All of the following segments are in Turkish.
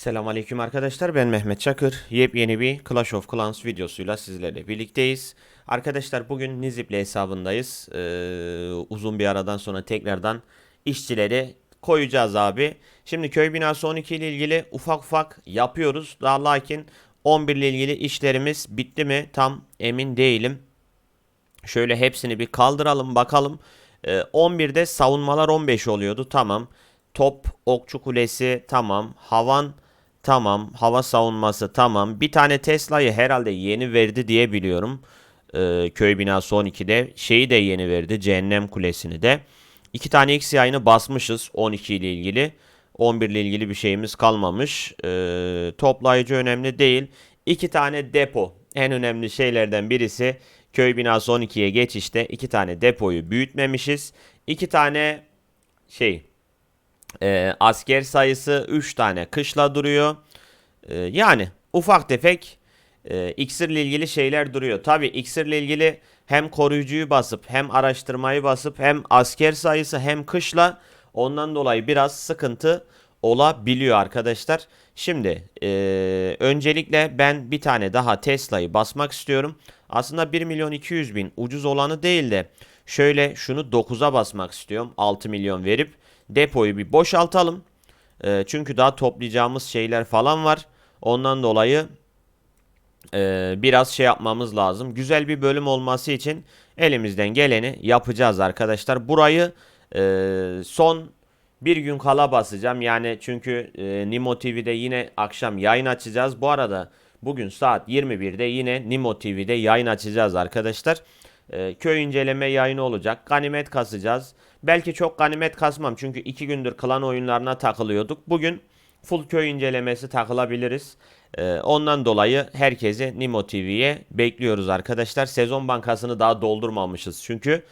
Selamünaleyküm arkadaşlar ben Mehmet Çakır. Yepyeni bir Clash of Clans videosuyla sizlerle birlikteyiz. Arkadaşlar bugün Nizip'le hesabındayız. Ee, uzun bir aradan sonra tekrardan işçileri koyacağız abi. Şimdi köy binası 12 ile ilgili ufak ufak yapıyoruz. Daha lakin 11 ile ilgili işlerimiz bitti mi tam emin değilim. Şöyle hepsini bir kaldıralım bakalım. Ee, 11'de savunmalar 15 oluyordu tamam. Top okçu kulesi tamam. Havan tamam. Hava savunması tamam. Bir tane Tesla'yı herhalde yeni verdi diye biliyorum. Ee, köy binası 12'de. Şeyi de yeni verdi. Cehennem kulesini de. İki tane X yayını basmışız 12 ile ilgili. 11 ile ilgili bir şeyimiz kalmamış. Ee, toplayıcı önemli değil. İki tane depo. En önemli şeylerden birisi köy binası 12'ye geçişte iki tane depoyu büyütmemişiz. İki tane şey e, asker sayısı 3 tane kışla duruyor. E, yani ufak tefek e, iksir ile ilgili şeyler duruyor. Tabi iksir ile ilgili hem koruyucuyu basıp hem araştırmayı basıp hem asker sayısı hem kışla ondan dolayı biraz sıkıntı olabiliyor arkadaşlar. Şimdi e, öncelikle ben bir tane daha Tesla'yı basmak istiyorum. Aslında 1 milyon 200 bin ucuz olanı değil de şöyle şunu 9'a basmak istiyorum 6 milyon verip depoyu bir boşaltalım. E, çünkü daha toplayacağımız şeyler falan var. Ondan dolayı e, biraz şey yapmamız lazım. Güzel bir bölüm olması için elimizden geleni yapacağız arkadaşlar. Burayı e, son bir gün kala basacağım. Yani çünkü e, Nimo TV'de yine akşam yayın açacağız. Bu arada bugün saat 21'de yine Nimo TV'de yayın açacağız arkadaşlar. E, köy inceleme yayını olacak. Ganimet kasacağız. Belki çok ganimet kasmam çünkü 2 gündür klan oyunlarına takılıyorduk. Bugün full köy incelemesi takılabiliriz. Ee, ondan dolayı herkesi Nimo TV'ye bekliyoruz arkadaşlar. Sezon bankasını daha doldurmamışız çünkü.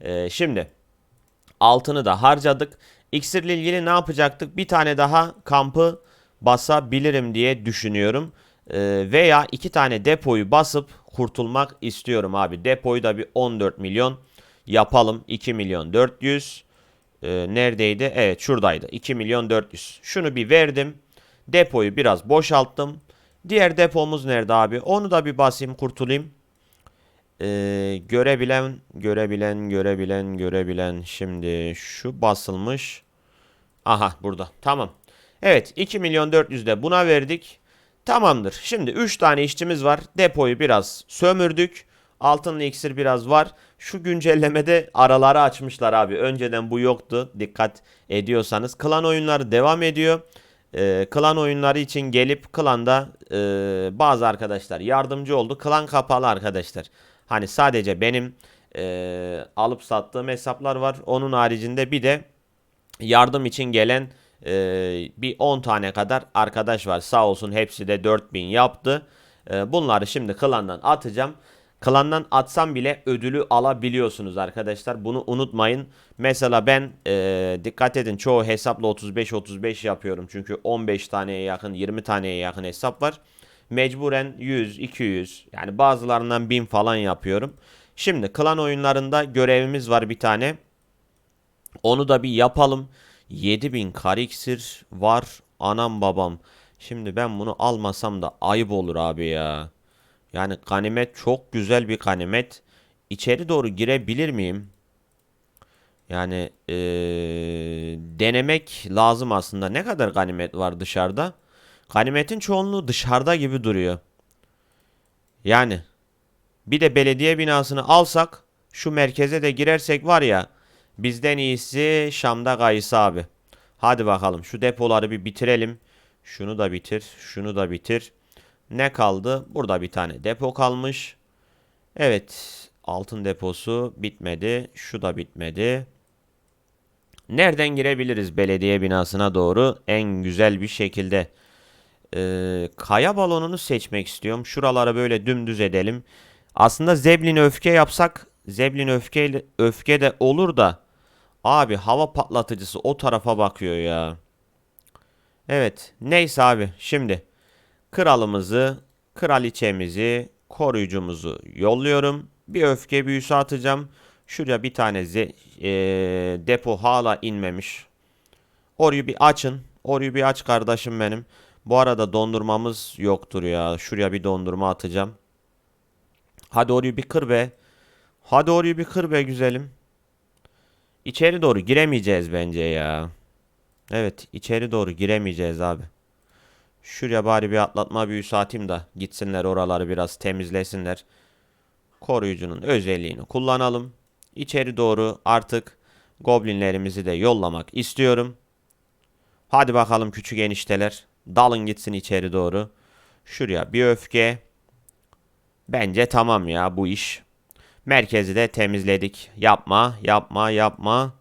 Ee, şimdi altını da harcadık. İksir ile ilgili ne yapacaktık? Bir tane daha kampı basabilirim diye düşünüyorum. Ee, veya iki tane depoyu basıp kurtulmak istiyorum abi. Depoyu da bir 14 milyon yapalım. 2 milyon 400. Ee, neredeydi? Evet şuradaydı. 2 milyon 400. Şunu bir verdim. Depoyu biraz boşalttım. Diğer depomuz nerede abi? Onu da bir basayım kurtulayım. Ee, görebilen, görebilen, görebilen, görebilen. Şimdi şu basılmış. Aha burada. Tamam. Evet 2 milyon 400 de buna verdik. Tamamdır. Şimdi 3 tane işçimiz var. Depoyu biraz sömürdük. Altınlı iksir biraz var. Şu güncellemede araları açmışlar abi. Önceden bu yoktu. Dikkat ediyorsanız. Klan oyunları devam ediyor. Ee, klan oyunları için gelip klanda e, bazı arkadaşlar yardımcı oldu. Klan kapalı arkadaşlar. Hani sadece benim e, alıp sattığım hesaplar var. Onun haricinde bir de yardım için gelen e, bir 10 tane kadar arkadaş var. Sağ olsun hepsi de 4000 yaptı. E, bunları şimdi klandan atacağım. Klandan atsam bile ödülü alabiliyorsunuz arkadaşlar. Bunu unutmayın. Mesela ben e, dikkat edin çoğu hesapla 35-35 yapıyorum. Çünkü 15 taneye yakın 20 taneye yakın hesap var. Mecburen 100, 200 yani bazılarından 1000 falan yapıyorum. Şimdi klan oyunlarında görevimiz var bir tane. Onu da bir yapalım. 7000 kar iksir var anam babam. Şimdi ben bunu almasam da ayıp olur abi ya. Yani ganimet çok güzel bir ganimet. İçeri doğru girebilir miyim? Yani eee, denemek lazım aslında. Ne kadar ganimet var dışarıda? Ganimetin çoğunluğu dışarıda gibi duruyor. Yani bir de belediye binasını alsak şu merkeze de girersek var ya bizden iyisi Şam'da kayısı abi. Hadi bakalım şu depoları bir bitirelim. Şunu da bitir, şunu da bitir. Ne kaldı? Burada bir tane depo kalmış. Evet, altın deposu bitmedi. Şu da bitmedi. Nereden girebiliriz belediye binasına doğru en güzel bir şekilde? Ee, kaya balonunu seçmek istiyorum. Şuralara böyle dümdüz edelim. Aslında Zeblin öfke yapsak Zeblin öfke öfke de olur da abi hava patlatıcısı o tarafa bakıyor ya. Evet, neyse abi şimdi kralımızı, kraliçemizi, koruyucumuzu yolluyorum. Bir öfke büyüsü atacağım. Şuraya bir tane eee, depo hala inmemiş. Orayı bir açın. Orayı bir aç kardeşim benim. Bu arada dondurmamız yoktur ya. Şuraya bir dondurma atacağım. Hadi orayı bir kır be. Hadi orayı bir kır be güzelim. İçeri doğru giremeyeceğiz bence ya. Evet içeri doğru giremeyeceğiz abi. Şuraya bari bir atlatma büyüsü atayım da gitsinler oraları biraz temizlesinler. Koruyucunun özelliğini kullanalım. İçeri doğru artık goblinlerimizi de yollamak istiyorum. Hadi bakalım küçük enişteler. Dalın gitsin içeri doğru. Şuraya bir öfke. Bence tamam ya bu iş. Merkezi de temizledik. Yapma, yapma, yapma.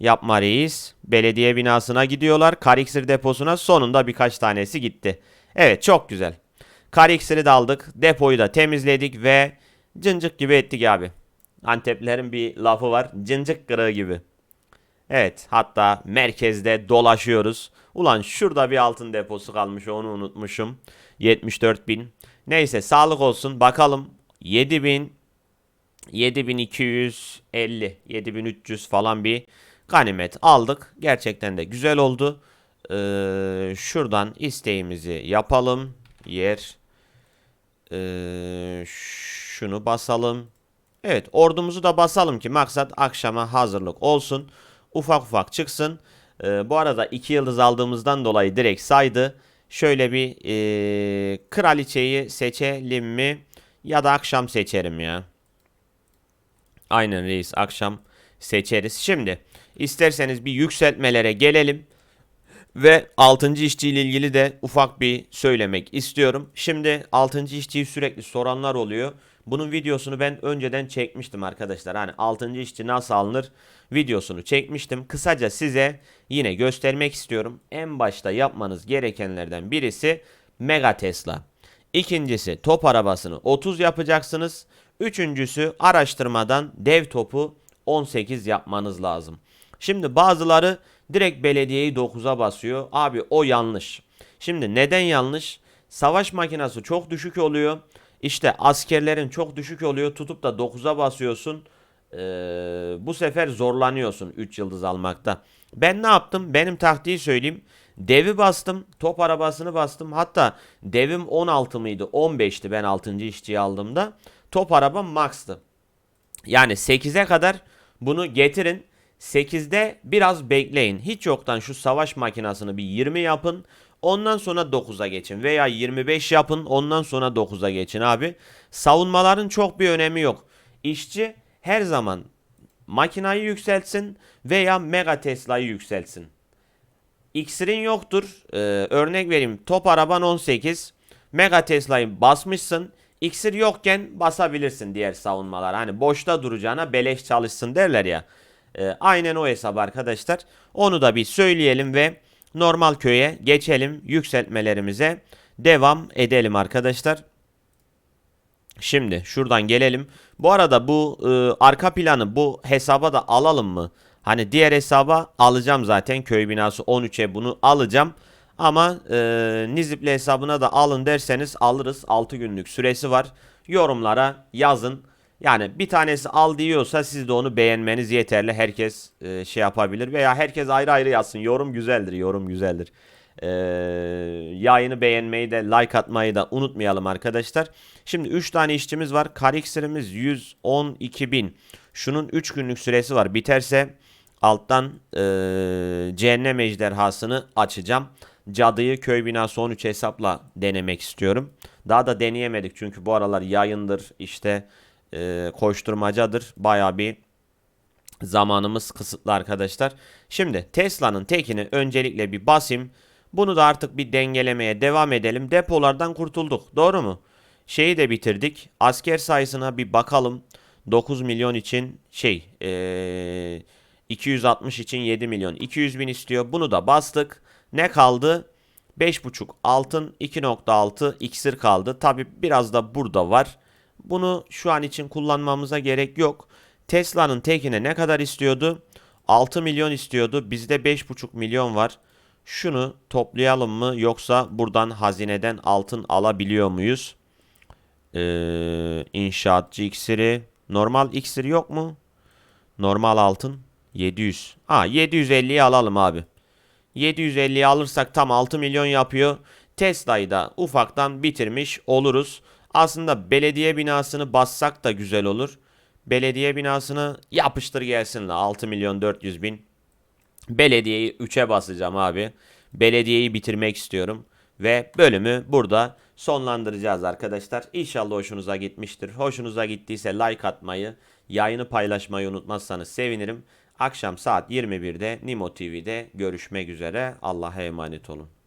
Yapma reis. Belediye binasına gidiyorlar. Kariksir deposuna sonunda birkaç tanesi gitti. Evet çok güzel. Kariksiri de aldık. Depoyu da temizledik ve cıncık gibi ettik abi. Anteplilerin bir lafı var. Cıncık kırığı gibi. Evet hatta merkezde dolaşıyoruz. Ulan şurada bir altın deposu kalmış onu unutmuşum. 74 bin. Neyse sağlık olsun bakalım. 7 bin 7250 7300 falan bir ganimet aldık. Gerçekten de güzel oldu. Ee, şuradan isteğimizi yapalım. Yer. Ee, şunu basalım. Evet ordumuzu da basalım ki maksat akşama hazırlık olsun. Ufak ufak çıksın. Ee, bu arada 2 yıldız aldığımızdan dolayı direkt saydı. Şöyle bir ee, kraliçeyi seçelim mi? Ya da akşam seçerim ya. Aynen reis akşam seçeriz. Şimdi isterseniz bir yükseltmelere gelelim. Ve 6. işçi ile ilgili de ufak bir söylemek istiyorum. Şimdi 6. işçiyi sürekli soranlar oluyor. Bunun videosunu ben önceden çekmiştim arkadaşlar. Hani 6. işçi nasıl alınır videosunu çekmiştim. Kısaca size yine göstermek istiyorum. En başta yapmanız gerekenlerden birisi Mega Tesla. İkincisi top arabasını 30 yapacaksınız. Üçüncüsü araştırmadan dev topu 18 yapmanız lazım. Şimdi bazıları direkt belediyeyi 9'a basıyor. Abi o yanlış. Şimdi neden yanlış? Savaş makinesi çok düşük oluyor. İşte askerlerin çok düşük oluyor. Tutup da 9'a basıyorsun. Ee, bu sefer zorlanıyorsun 3 yıldız almakta. Ben ne yaptım? Benim taktiği söyleyeyim. Devi bastım. Top arabasını bastım. Hatta devim 16 mıydı? 15'ti ben 6. işçiyi aldığımda. Top arabam max'tı. Yani 8'e kadar bunu getirin. 8'de biraz bekleyin. Hiç yoktan şu savaş makinasını bir 20 yapın. Ondan sonra 9'a geçin. Veya 25 yapın. Ondan sonra 9'a geçin abi. Savunmaların çok bir önemi yok. İşçi her zaman makinayı yükseltsin veya Mega Tesla'yı yükseltsin. İksirin yoktur. Ee, örnek vereyim. Top araban 18. Mega Tesla'yı basmışsın. İksir yokken basabilirsin diğer savunmalar. Hani boşta duracağına beleş çalışsın derler ya. Ee, aynen o hesap arkadaşlar. Onu da bir söyleyelim ve normal köye geçelim. Yükseltmelerimize devam edelim arkadaşlar. Şimdi şuradan gelelim. Bu arada bu e, arka planı bu hesaba da alalım mı? Hani diğer hesaba alacağım zaten köy binası 13'e bunu alacağım. Ama e, Nizipli hesabına da alın derseniz alırız. 6 günlük süresi var. Yorumlara yazın. Yani bir tanesi al diyorsa siz de onu beğenmeniz yeterli. Herkes e, şey yapabilir veya herkes ayrı ayrı yazsın. Yorum güzeldir, yorum güzeldir. E, yayını beğenmeyi de like atmayı da unutmayalım arkadaşlar. Şimdi 3 tane işçimiz var. Kariksirimiz 112 bin. Şunun 3 günlük süresi var. Biterse alttan e, cehennem ejderhasını açacağım. Cadıyı köy binası 13 hesapla denemek istiyorum. Daha da deneyemedik çünkü bu aralar yayındır işte e, koşturmacadır. Baya bir zamanımız kısıtlı arkadaşlar. Şimdi Tesla'nın tekini öncelikle bir basayım. Bunu da artık bir dengelemeye devam edelim. Depolardan kurtulduk. Doğru mu? Şeyi de bitirdik. Asker sayısına bir bakalım. 9 milyon için şey ee, 260 için 7 milyon 200 bin istiyor. Bunu da bastık. Ne kaldı? 5.5 altın 2.6 iksir kaldı. Tabi biraz da burada var. Bunu şu an için kullanmamıza gerek yok. Tesla'nın tekine ne kadar istiyordu? 6 milyon istiyordu. Bizde 5.5 milyon var. Şunu toplayalım mı yoksa buradan hazineden altın alabiliyor muyuz? Ee, inşaatçı iksiri. Normal iksiri yok mu? Normal altın 700. Ha 750'yi alalım abi. 750'yi alırsak tam 6 milyon yapıyor. Tesla'yı da ufaktan bitirmiş oluruz. Aslında belediye binasını bassak da güzel olur. Belediye binasını yapıştır gelsin la 6 milyon 400 bin. Belediyeyi 3'e basacağım abi. Belediyeyi bitirmek istiyorum. Ve bölümü burada sonlandıracağız arkadaşlar. İnşallah hoşunuza gitmiştir. Hoşunuza gittiyse like atmayı, yayını paylaşmayı unutmazsanız sevinirim. Akşam saat 21'de Nimo TV'de görüşmek üzere. Allah'a emanet olun.